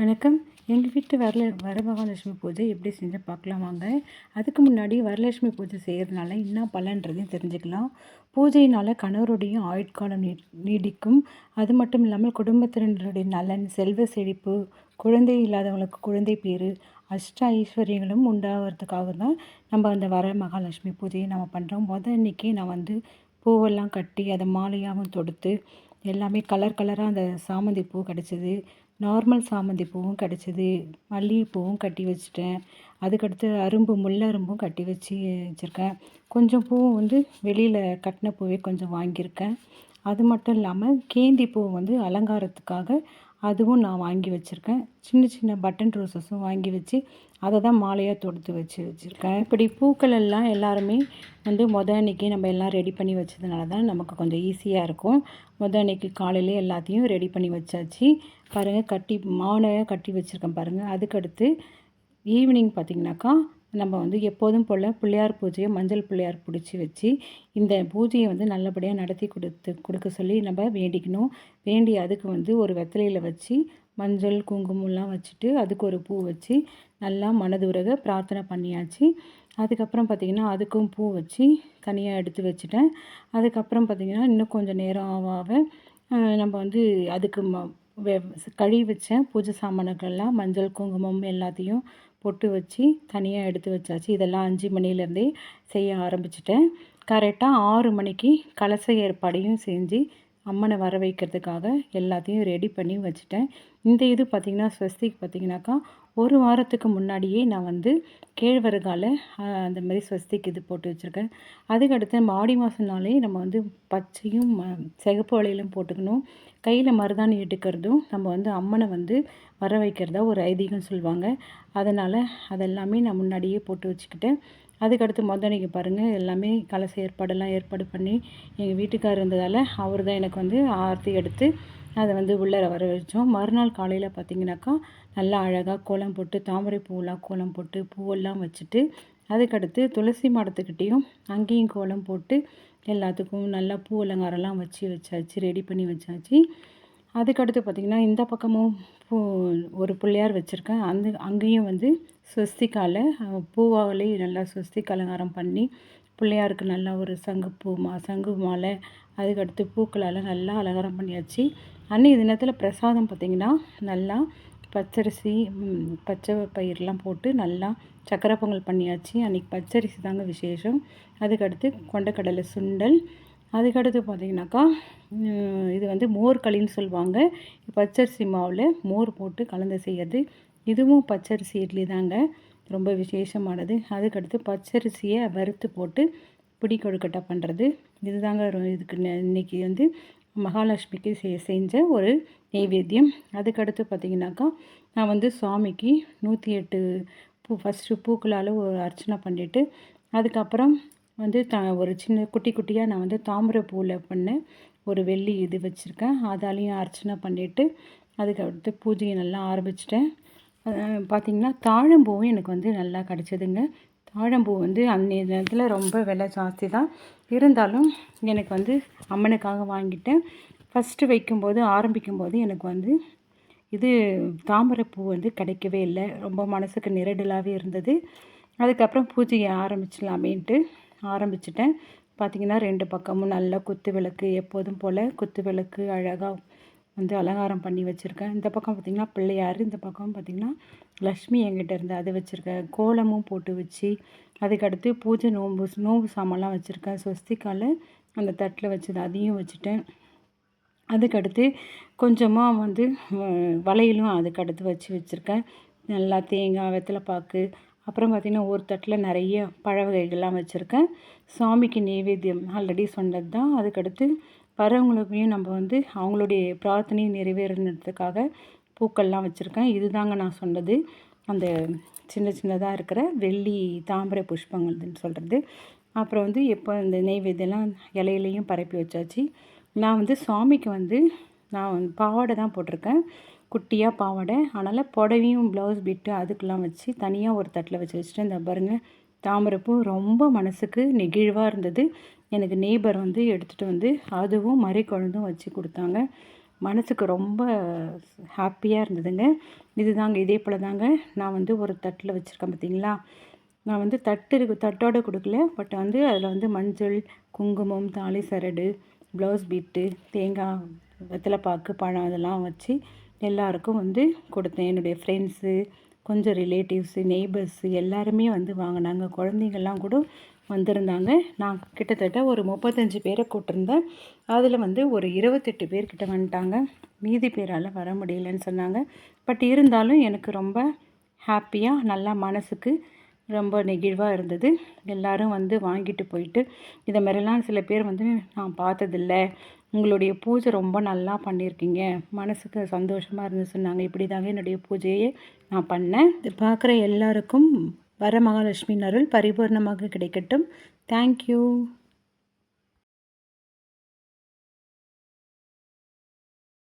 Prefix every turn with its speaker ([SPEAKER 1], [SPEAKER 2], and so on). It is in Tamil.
[SPEAKER 1] வணக்கம். எங்கள் வீட்டு வரல வரமகாலட்சுமி பூஜை எப்படி செஞ்சு பார்க்கலாம் வாங்க. அதுக்கு முன்னாடி வரலட்சுமி பூஜை செய்கிறதுனால என்ன பலன்றதையும் தெரிஞ்சுக்கலாம். பூஜையினால் கணவருடைய ஆயுட்காலம் நீ நீடிக்கும். அது மட்டும் இல்லாமல் குடும்பத்தினருடைய நலன் செல்வ செழிப்பு குழந்தை இல்லாதவங்களுக்கு குழந்தை பேர் அஷ்ட ஐஸ்வர்யங்களும் உண்டாகிறதுக்காக தான் நம்ம அந்த வர மகாலட்சுமி பூஜையை நம்ம பண்ணுறோம் முதல் அன்றைக்கி நான் வந்து பூவெல்லாம் கட்டி அதை மாலையாகவும் தொடுத்து எல்லாமே கலர் கலராக அந்த சாமந்தி பூ கிடச்சிது. நார்மல் சாமந்தி பூவும் கிடச்சிது மல்லிகைப்பூவும் கட்டி வச்சுட்டேன். அதுக்கடுத்து அரும்பு முல்லரும்பும் கட்டி வச்சு வச்சுருக்கேன். கொஞ்சம் பூ வந்து வெளியில் கட்டின பூவே கொஞ்சம் வாங்கியிருக்கேன். அது மட்டும் இல்லாமல் கேந்தி பூ வந்து அலங்காரத்துக்காக அதுவும் நான் வாங்கி வச்சுருக்கேன். சின்ன சின்ன பட்டன் ரோசஸும் வாங்கி வச்சு அதை தான் மாலையாக தொடுத்து வச்சு வச்சுருக்கேன். இப்படி பூக்கள் எல்லாம் எல்லாருமே வந்து மொதல் அன்னைக்கு நம்ம எல்லாம் ரெடி பண்ணி வச்சதுனால தான் நமக்கு கொஞ்சம் ஈஸியாக இருக்கும். மொதல் அன்னைக்கு காலையிலே எல்லாத்தையும் ரெடி பண்ணி வச்சாச்சு. பாருங்கள் கட்டி மாலையாக கட்டி வச்சுருக்கேன் பாருங்கள் அதுக்கடுத்து ஈவினிங் பார்த்திங்கனாக்கா நம்ம வந்து எப்போதும் போல் பிள்ளையார் பூஜையை மஞ்சள் பிள்ளையார் பிடிச்சி வச்சு இந்த பூஜையை வந்து நல்லபடியாக நடத்தி கொடுத்து கொடுக்க சொல்லி நம்ம வேண்டிக்கணும். வேண்டி அதுக்கு வந்து ஒரு வெத்தலையில் வச்சு மஞ்சள் குங்குமம்லாம் வச்சுட்டு அதுக்கு ஒரு பூ வச்சு நல்லா மனதுரக பிரார்த்தனை பண்ணியாச்சு. அதுக்கப்புறம் பார்த்திங்கன்னா அதுக்கும் பூ வச்சு தனியாக எடுத்து வச்சுட்டேன். அதுக்கப்புறம் பார்த்திங்கன்னா இன்னும் கொஞ்சம் நேரம் ஆக ஆக நம்ம வந்து அதுக்கு ம வெ கழுவி வச்ச பூஜை சாமான்கள்லாம் மஞ்சள் குங்குமம் எல்லாத்தையும் பொட்டு வச்சு தனியாக எடுத்து வச்சாச்சு. இதெல்லாம் அஞ்சு மணிலேருந்தே செய்ய ஆரம்பிச்சிட்டேன். கரெக்டாக ஆறு மணிக்கு கலச ஏற்பாடையும் செஞ்சு அம்மனை வர வைக்கிறதுக்காக எல்லாத்தையும் ரெடி பண்ணி வச்சுட்டேன். இந்த இது பார்த்திங்கன்னா ஸ்வஸ்திக் பார்த்திங்கனாக்கா ஒரு வாரத்துக்கு முன்னாடியே நான் வந்து கேழ்வரகால் அந்த மாதிரி ஸ்வஸ்திக்கு இது போட்டு வச்சுருக்கேன். அதுக்கடுத்து மாடி மாதம்னாலே நம்ம வந்து பச்சையும் சிகப்பு வளையலும் போட்டுக்கணும். கையில் மருதாணி எடுக்கிறதும் நம்ம வந்து அம்மனை வந்து வர வைக்கிறதா ஒரு ஐதீகம் சொல்லுவாங்க. அதனால் அதெல்லாமே நான் முன்னாடியே போட்டு வச்சுக்கிட்டேன். அதுக்கடுத்து மொதல் நீங்கள் பாருங்கள் எல்லாமே கலச ஏற்பாடெல்லாம் ஏற்பாடு பண்ணி எங்கள் வீட்டுக்கார் இருந்ததால் அவர் தான் எனக்கு வந்து ஆர்த்தி எடுத்து அதை வந்து உள்ளார வர வச்சோம். மறுநாள் காலையில் பார்த்திங்கனாக்கா நல்லா அழகாக கோலம் போட்டு தாமரை பூவெல்லாம் கோலம் போட்டு பூவெல்லாம் வச்சுட்டு அதுக்கடுத்து துளசி மாடத்துக்கிட்டேயும் அங்கேயும் கோலம் போட்டு எல்லாத்துக்கும் நல்லா பூ அலங்காரம்லாம் வச்சு வச்சாச்சு ரெடி பண்ணி வச்சாச்சு. அதுக்கடுத்து பார்த்திங்கன்னா இந்த பக்கமும் பூ ஒரு பிள்ளையார் வச்சுருக்கேன். அந்த அங்கேயும் வந்து ஸ்வஸ்திக்கால பூவாலே நல்லா ஸ்வஸ்திக் அலங்காரம் பண்ணி பிள்ளையாருக்கு நல்லா ஒரு சங்கு பூ மா சங்கு மாலை அதுக்கடுத்து பூக்களால் நல்லா அலங்காரம் பண்ணியாச்சு. அன்றைய தினத்தில் பிரசாதம் பார்த்திங்கன்னா நல்லா பச்சரிசி பச்சை பயிரெலாம் போட்டு நல்லா சக்கரை பொங்கல் பண்ணியாச்சு. அன்றைக்கி பச்சரிசி தாங்க விசேஷம். அதுக்கடுத்து கொண்டக்கடலை சுண்டல். அதுக்கடுத்து பார்த்திங்கனாக்கா இது வந்து மோர் களின்னு சொல்லுவாங்க. பச்சரிசி மாவில் மோர் போட்டு கலந்து செய்யறது. இதுவும் பச்சரிசி இட்லி தாங்க. ரொம்ப விசேஷமானது. அதுக்கடுத்து பச்சரிசியை வறுத்து போட்டு பிடி கொழுக்கட்டை பண்ணுறது இதுதாங்க இதுக்கு இன்றைக்கி வந்து மகாலட்சுமிக்கு செ செஞ்ச ஒரு நெய்வேத்தியம். அதுக்கடுத்து பார்த்திங்கனாக்கா நான் வந்து சுவாமிக்கு நூற்றி எட்டு பூ ஃபஸ்ட்டு பூக்களால் ஒரு அர்ச்சனை பண்ணிவிட்டு அதுக்கப்புறம் வந்து த ஒரு சின்ன குட்டி குட்டியாக நான் வந்து தாமரை பூவில் பண்ண ஒரு வெள்ளி இது வச்சுருக்கேன். அதாலையும் அர்ச்சனை பண்ணிவிட்டு அதுக்கடுத்து பூஜையை நல்லா ஆரம்பிச்சிட்டேன். பார்த்திங்கன்னா தாழம்பூவும் எனக்கு வந்து நல்லா கிடச்சிதுங்க. தாழம்பூ வந்து அன்றைய நேரத்தில் ரொம்ப விலை ஜாஸ்தி தான் இருந்தாலும் எனக்கு வந்து அம்மனுக்காக வாங்கிட்டேன். ஃபஸ்ட்டு வைக்கும்போது ஆரம்பிக்கும்போது எனக்கு வந்து இது தாமரைப்பூ வந்து கிடைக்கவே இல்லை. ரொம்ப மனசுக்கு நிரடலாகவே இருந்தது. அதுக்கப்புறம் பூஜையை ஆரம்பிச்சிடலாமேன்ட்டு ஆரம்பிச்சிட்டேன். பார்த்திங்கன்னா ரெண்டு பக்கமும் நல்லா குத்து விளக்கு எப்போதும் போல் குத்து விளக்கு அழகாக வந்து அலங்காரம் பண்ணி வச்சுருக்கேன். இந்த பக்கம் பார்த்திங்கன்னா பிள்ளையார் இந்த பக்கம் பார்த்திங்கன்னா லக்ஷ்மி என்கிட்ட இருந்து அதை வச்சுருக்கேன். கோலமும் போட்டு வச்சு அதுக்கடுத்து பூஜை நோம்பு நோம்பு சாமான்லாம் வச்சுருக்கேன். ஸ்வஸ்திக்கால அந்த தட்டில் வச்சது அதையும் வச்சுட்டேன். அதுக்கடுத்து கொஞ்சமாக வந்து வளையலும் அதுக்கடுத்து வச்சு வச்சுருக்கேன். நல்லா தேங்காய் வெத்தலைப்பாக்கு அப்புறம் பார்த்திங்கன்னா ஒரு தட்டில் நிறைய பழ வகைகள்லாம் வச்சுருக்கேன். சாமிக்கு நெய்வேத்தியம் ஆல்ரெடி சொன்னது தான் அதுக்கடுத்து வரவங்களுக்கையும் நம்ம வந்து அவங்களுடைய பிரார்த்தனையை நிறைவேறினதுக்காக பூக்கள்லாம் வச்சுருக்கேன். இது தாங்க நான் சொன்னது. அந்த சின்ன சின்னதாக இருக்கிற வெள்ளி தாமரை புஷ்பங்கள்னு சொல்கிறது அப்புறம் வந்து எப்போ இந்த நெய்வேத்தியெல்லாம் இலையிலையும் பரப்பி வச்சாச்சு. நான் வந்து சுவாமிக்கு வந்து நான் பாவாடை தான் போட்டிருக்கேன். குட்டியாக பாவாடை. அதனால் புடவையும் ப்ளவுஸ் பிட்டு அதுக்கெலாம் வச்சு தனியாக ஒரு தட்டில் வச்சு வச்சுட்டு இந்த பாருங்கள் தாமரைப்பூ ரொம்ப மனசுக்கு நெகிழ்வாக இருந்தது. எனக்கு நேபர் வந்து எடுத்துகிட்டு வந்து அதுவும் மறை குழந்தும் வச்சு கொடுத்தாங்க. மனசுக்கு ரொம்ப ஹாப்பியாக இருந்ததுங்க. இது தாங்க இதே போல் தாங்க நான் வந்து ஒரு தட்டில் வச்சுருக்கேன் பார்த்தீங்களா நான் வந்து தட்டு இருக்கு தட்டோடு கொடுக்கல. பட் வந்து அதில் வந்து மஞ்சள் குங்குமம் தாலி சரடு ப்ளவுஸ் பீட்டு தேங்காய் வெத்தலைப்பாக்கு பழம் அதெல்லாம் வச்சு எல்லாருக்கும் வந்து கொடுத்தேன். என்னுடைய ஃப்ரெண்ட்ஸு கொஞ்சம் ரிலேட்டிவ்ஸு நெய்பர்ஸு எல்லாருமே வந்து வாங்கினாங்க. குழந்தைங்கள்லாம் கூட வந்திருந்தாங்க. நான் கிட்டத்தட்ட ஒரு முப்பத்தஞ்சு பேரை கூட்டிருந்தேன். அதில் வந்து ஒரு இருபத்தெட்டு பேர்கிட்ட வந்துட்டாங்க. மீதி பேரால் வர முடியலன்னு சொன்னாங்க. பட் இருந்தாலும் எனக்கு ரொம்ப ஹாப்பியாக நல்லா மனசுக்கு ரொம்ப நெகிழ்வாக இருந்தது. எல்லோரும் வந்து வாங்கிட்டு போயிட்டு இதை மாதிரிலாம் சில பேர் வந்து நான் பார்த்ததில்ல. உங்களுடைய பூஜை ரொம்ப நல்லா பண்ணியிருக்கீங்க. மனசுக்கு சந்தோஷமாக இருந்து சொன்னாங்க. இப்படி தாங்க என்னுடைய பூஜையை நான் பண்ணேன். இது பார்க்குற எல்லாருக்கும் வர மகாலட்சுமி அருள் பரிபூர்ணமாக கிடைக்கட்டும். தேங்க்யூ